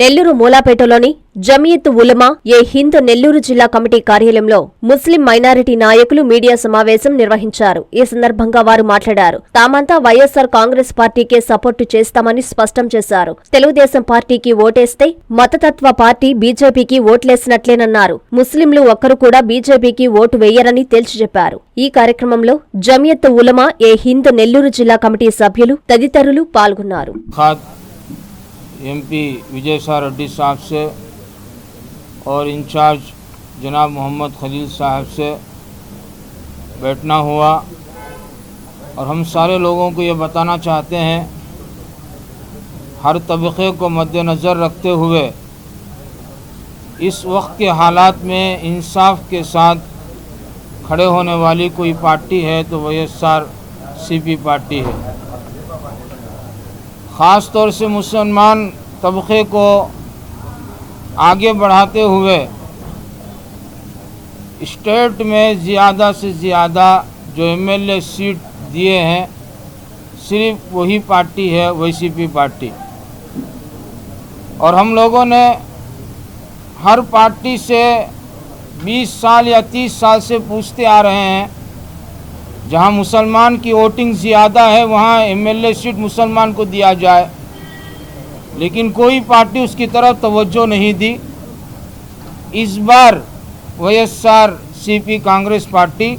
నెల్లూరు మూలాపేటలోని జమియత్ ఉలమా ఏ హింద్ నెల్లూరు జిల్లా కమిటీ కార్యాలయంలో ముస్లిం మైనారిటీ నాయకులు మీడియా సమావేశం నిర్వహించారు. ఈ సందర్భంగా వారు మాట్లాడారు. తామంతా వైఎస్సార్ కాంగ్రెస్ పార్టీకే సపోర్టు చేస్తామని స్పష్టం చేశారు. తెలుగుదేశం పార్టీకి ఓటేస్తే మతతత్వ పార్టీ బీజేపీకి ఓట్లేసినట్లేనన్నారు. ముస్లింలు ఒక్కరు కూడా బీజేపీకి ఓటు వేయరని తేల్చి చెప్పారు ఈ కార్యక్రమంలో జమియత్ ఉలమా ఏ హింద్ నెల్లూరు జిల్లా కమిటీ సభ్యులు తదితరులు పాల్గొన్నారు. एमपी विजय शाह रेड्डी साहब से और इंचार्ज जनाब मोहम्मद खलील साहब से बैठना हुआ। और हम सारे लोगों को ये बताना चाहते हैं, हर तबक़े को मद्दनज़र रखते हुए इस वक्त के हालात में इंसाफ के साथ खड़े होने वाली कोई पार्टी है तो Y S R C P party है। ख़ास तौर से मुसलमान तबक़े को आगे बढ़ाते हुए स्टेट में ज़्यादा से ज़्यादा जो एमएलए सीट दिए हैं, सिर्फ़ वही पार्टी है वैसीपी पार्टी। और हम लोगों ने हर पार्टी से 20 साल या 30 साल से पूछते आ रहे हैं जहाँ मुसलमान की वोटिंग ज़्यादा है, वहाँ एमएलए सीट मुसलमान को दिया जाए। लेकिन कोई पार्टी उसकी तरफ़ तवज्जो नहीं दी। इस बार वाईएसआर सीपी कांग्रेस पार्टी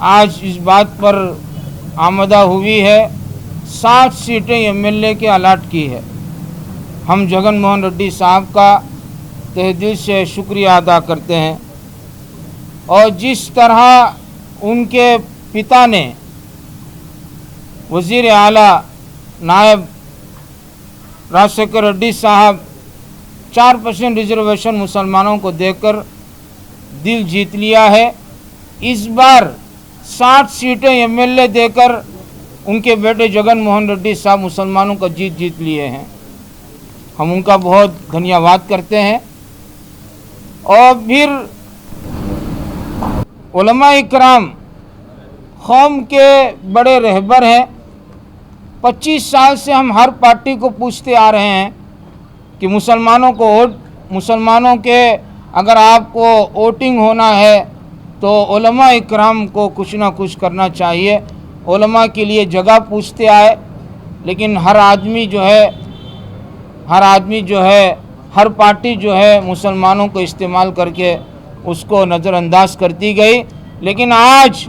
आज इस बात पर आमदा हुई है। सात सीटें एमएलए के अलाट की है। हम जगन मोहन रेड्डी साहब का तहे दिल से शुक्रिया अदा करते हैं। और जिस तरह उनके पिता ने वज़ीर आला नायब राजशेखर रेड्डी साहब चार परसेंट रिजर्वेशन मुसलमानों को देकर दिल जीत लिया है। इस बार साठ सीटें एमएलए देकर उनके बेटे जगन मोहन रेड्डी साहब मुसलमानों का जीत जीत लिए हैं। हम उनका बहुत धन्यवाद करते हैं। और फिर इकराम, कौम के बड़े रहबर हैं। 25 साल से हम हर पार्टी को पूछते आ रहे हैं कि मुसलमानों को वोट, मुसलमानों के अगर आपको वोटिंग होना है तो इकराम को कुछ ना कुछ करना चाहिए। के लिए जगह पूछते आए, लेकिन हर आदमी जो है, हर आदमी जो है, हर पार्टी जो है, मुसलमानों को इस्तेमाल करके उसको नज़रअंदाज करती गई। लेकिन आज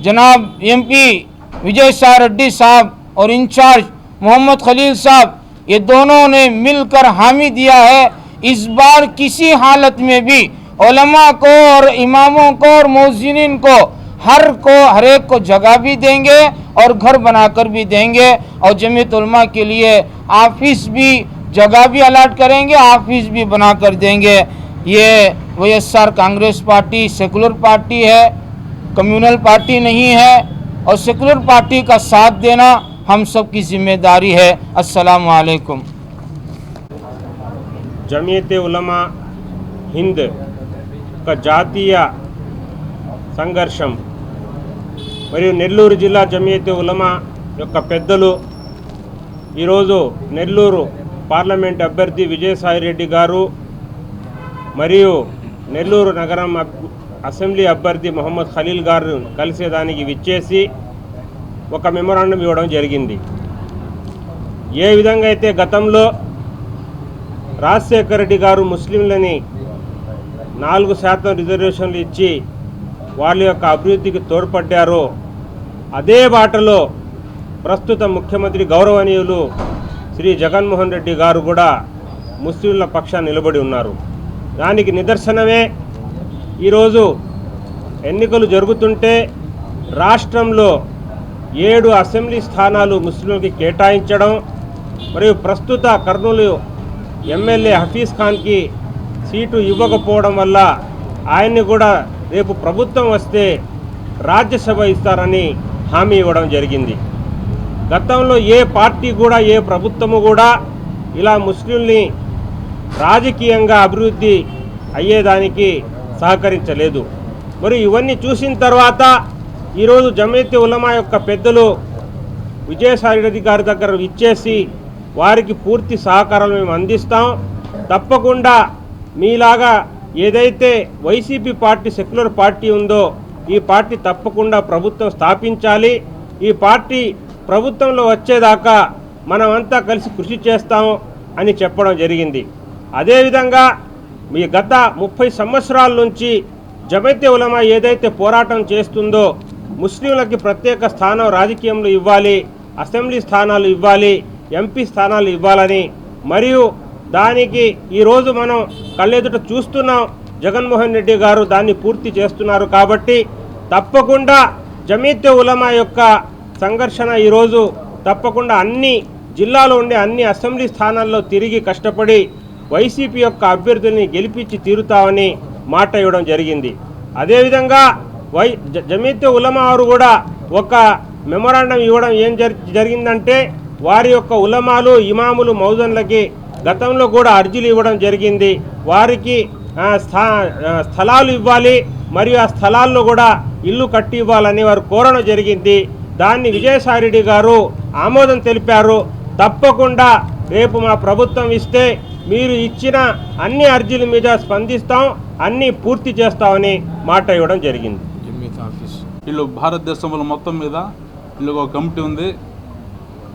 जनाब एमपी विजय शाह रेड्डी साहब और इंचार्ज मोहम्मद खलील साहब, ये दोनों ने मिलकर हामी दिया है। इस बार किसी हालत में भी उलमा को और इमामों को और मोजिन को हर को, हर एक को जगह भी देंगे और घर बनाकर भी देंगे। और जमीयत उलमा के लिए ऑफ़िस भी, जगह भी अलाट करेंगे, ऑफ़िस भी बना कर देंगे। ये YSR Congress party secular party है कम्युनल पार्टी नहीं है और सेकुलर पार्टी का साथ देना हम सब की जिम्मेदारी है अस्सलाम वालेकुम జమియతే ఉలమా హింద్ ఒక జాతీయ సంఘర్షం మరియు నెల్లూరు జిల్లా జమియతే ఉలమా యొక్క పెద్దలు ఈరోజు నెల్లూరు పార్లమెంట్ అభ్యర్థి విజయసాయి రెడ్డి గారు మరియు నెల్లూరు నగరం అబ్- అసెంబ్లీ అభ్యర్థి మొహమ్మద్ ఖలీల్ గారు కలిసేదానికి విచ్చేసి ఒక మెమొరాండం ఇవ్వడం జరిగింది. ఏ విధంగా అయితే గతంలో రాజశేఖర రెడ్డి గారు ముస్లింలని నాలుగు శాతం రిజర్వేషన్లు ఇచ్చి వాళ్ళ యొక్క అభివృద్ధికి తోడ్పడ్డారో అదే బాటలో ప్రస్తుత ముఖ్యమంత్రి గౌరవనీయులు శ్రీ జగన్మోహన్ రెడ్డి గారు కూడా ముస్లింల పక్షాన్ని నిలబడి ఉన్నారు. దానికి నిదర్శనమే ఈరోజు ఎన్నికలు జరుగుతుంటే రాష్ట్రంలో ఏడు అసెంబ్లీ స్థానాలు ముస్లింలకి కేటాయించడం మరియు ప్రస్తుత కర్నూలు ఎమ్మెల్యే హఫీజ్ ఖాన్కి సీటు ఇవ్వకపోవడం వల్ల ఆయన్ని కూడా రేపు ప్రభుత్వం వస్తే రాజ్యసభ ఇస్తారని హామీ ఇవ్వడం జరిగింది. గతంలో ఏ పార్టీ కూడా ఏ ప్రభుత్వము కూడా ఇలా ముస్లింల్ని రాజకీయంగా అభివృద్ధి అయ్యేదానికి సహకరించలేదు. మరి ఇవన్నీ చూసిన తర్వాత ఈరోజు జమైతే ఉలమా యొక్క పెద్దలు విజయసాయి రెడ్డి గారి దగ్గర ఇచ్చేసి వారికి పూర్తి సహకారం మేము అందిస్తాం. తప్పకుండా మీలాగా ఏదైతే వైసీపీ పార్టీ సెక్యులర్ పార్టీ ఉందో ఈ పార్టీ తప్పకుండా ప్రభుత్వం స్థాపించాలి. ఈ పార్టీ ప్రభుత్వంలో వచ్చేదాకా మనమంతా కలిసి కృషి చేస్తాం అని చెప్పడం జరిగింది. అదేవిధంగా మీ గత ముప్పై సంవత్సరాల నుంచి జమైతే ఉలమా ఏదైతే పోరాటం చేస్తుందో ముస్లింలకి ప్రత్యేక స్థానం రాజకీయంలో ఇవ్వాలి అసెంబ్లీ స్థానాలు ఇవ్వాలి ఎంపీ స్థానాలు ఇవ్వాలని. మరియు దానికి ఈరోజు మనం కళ్ళెదుట చూస్తున్నాం జగన్మోహన్ రెడ్డి గారు దాన్ని పూర్తి చేస్తున్నారు కాబట్టి తప్పకుండా జమీతే ఉలమా యొక్క సంఘర్షణ ఈరోజు తప్పకుండా అన్ని జిల్లాలో ఉండే అన్ని అసెంబ్లీ స్థానాల్లో తిరిగి కష్టపడి వైసీపీ యొక్క అభ్యర్థుల్ని గెలిపించి తీరుతామని మాట ఇవ్వడం జరిగింది. అదేవిధంగా వై జ- జమీతే ఉలమా వారు కూడా ఒక మెమొరాండం ఇవ్వడం ఏం జరిగిందంటే వారి యొక్క ఉలమాలు ఇమాములు మౌజన్లకి గతంలో కూడా అర్జీలు ఇవ్వడం జరిగింది. వారికి స్థా స్థలాలు ఇవ్వాలి మరియు ఆ స్థలాల్లో కూడా ఇల్లు కట్టి ఇవ్వాలని వారు కోరడం జరిగింది. దాన్ని విజయసాయిరెడ్డి గారు ఆమోదం తెలిపారు. తప్పకుండా రేపు మా ప్రభుత్వం ఇస్తే మీరు ఇచ్చిన అన్ని అర్జీల మీద స్పందిస్తాం అన్నీ పూర్తి చేస్తామని మాట ఇవ్వడం జరిగింది. వీళ్ళు భారతదేశంలో మొత్తం మీద వీళ్ళకి ఒక కమిటీ ఉంది.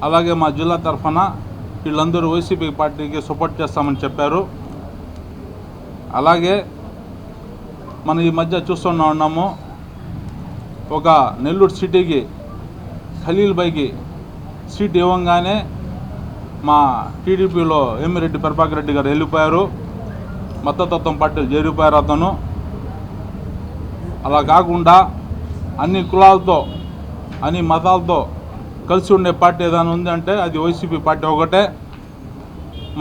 అలాగే మా జిల్లా తరఫున వీళ్ళందరూ వైసీపీ పార్టీకి సపోర్ట్ చేస్తామని చెప్పారు. అలాగే మనం ఈ మధ్య చూస్తున్నా ఉన్నాము. ఒక నెల్లూరు సిటీకి ఖలీల్ బైకి సీట్ ఇవ్వంగానే మా టీడీపీలో ఎమ్మిరెడ్డి ప్రభాకర్ రెడ్డి గారు వెళ్ళిపోయారు. మద్దతత్వం పార్టీ చేరిపోయారు అతను. అలా కాకుండా అన్ని కులాలతో అన్ని మతాలతో కలిసి ఉండే పార్టీ ఏదైనా ఉందంటే అది వైసీపీ పార్టీ ఒకటే.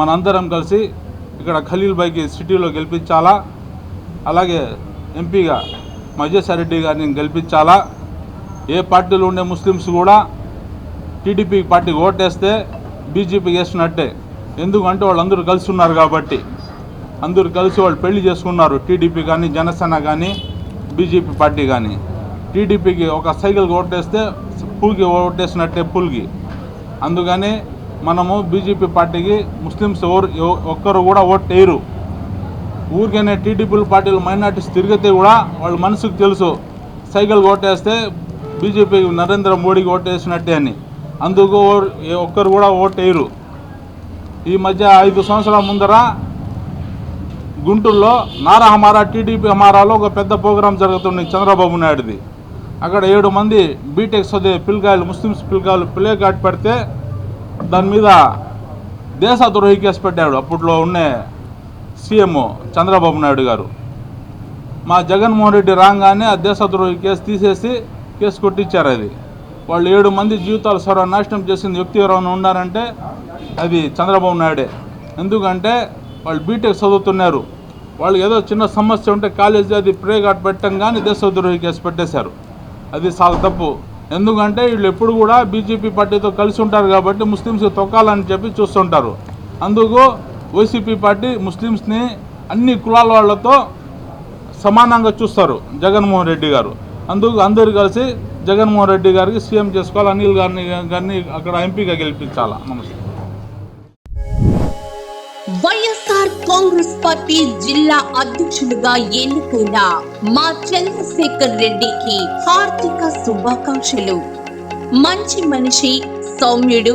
మనందరం కలిసి ఇక్కడ ఖలీల్ బైకి సిటీలో గెలిపించాలా? అలాగే ఎంపీగా మజేసారెడ్డి గారిని గెలిపించాలా? ఏ పార్టీలో ఉండే ముస్లిమ్స్ కూడా టీడీపీ పార్టీకి ఓటేస్తే బీజేపీ చేసినట్టే. ఎందుకంటే వాళ్ళందరూ కలిసి ఉన్నారు కాబట్టి. అందరూ కలిసి వాళ్ళు పెళ్ళి చేసుకున్నారు. టీడీపీ కానీ జనసేన కానీ బీజేపీ పార్టీ కానీ. టీడీపీకి ఒక సైకిల్ ఓటేస్తే పూల్కి ఓటేసినట్టే పూల్కి. అందుకని మనము బీజేపీ పార్టీకి ముస్లిమ్స్ ఎవరు ఒక్కరు కూడా ఓట్ వేయరు. ఊరికైనా టీడీపీ పార్టీలు మైనార్టీస్ తిరిగితే కూడా వాళ్ళ మనసుకు తెలుసు. సైకిల్ ఓటేస్తే బీజేపీ నరేంద్ర మోడీకి ఓటేసినట్టే అని. అందుకు ఒక్కరు కూడా ఓటేయరు. ఈ మధ్య ఐదు సంవత్సరాల ముందర గుంటూరులో నారా హమారా టీడీపీ హమారాలో ఒక పెద్ద ప్రోగ్రాం జరుగుతుంది చంద్రబాబు నాయుడుది. అక్కడ ఏడు మంది బీటెక్ చదివే పిల్లకాయలు ముస్లిమ్స్ పిల్లకాయలు ప్లే కార్డ్ పెడితే దాని మీద దేశద్రోహి కేసు పెట్టాడు. అప్పట్లో ఉండే సీఎం చంద్రబాబు నాయుడు గారు. మా జగన్మోహన్ రెడ్డి రాగానే ఆ దేశద్రోహి కేసు తీసేసి కేసు కొట్టించారు అది. వాళ్ళు ఏడు మంది జీవితాలు సర్వనాశనం చేసిన వ్యక్తి ఎవరైనా ఉన్నారంటే అది చంద్రబాబు నాయుడే. ఎందుకంటే వాళ్ళు బీటెక్ చదువుతున్నారు. వాళ్ళు ఏదో చిన్న సమస్య ఉంటే కాలేజీ అది ప్రే కార్డ్ పెట్టడం కానీ దేశద్రోహి కేసు పెట్టేశారు. అది చాలా తప్పు. ఎందుకంటే వీళ్ళు ఎప్పుడు కూడా బీజేపీ పార్టీతో కలిసి ఉంటారు కాబట్టి ముస్లిమ్స్ తొక్కాలని చెప్పి చూస్తుంటారు. అందుకు వైసీపీ పార్టీ ముస్లిమ్స్ని అన్ని కులాల వాళ్ళతో సమానంగా చూస్తారు జగన్మోహన్ రెడ్డి గారు. అందుకు అందరూ కలిసి జగన్మోహన్ రెడ్డి గారికి సీఎం చేసుకోవాలి అనిల్ గారిని గారిని అక్కడ ఎంపీగా గెలిపించాలా? నమస్తే. వైఎస్ఆర్ కాంగ్రెస్ పార్టీ జిల్లా అధ్యక్షుడిగా ఎన్నుకున్న మా చంద్రశేఖర్ రెడ్డికి హార్దిక శుభాకాంక్షలు. మంచి మనిషి సౌమ్యుడు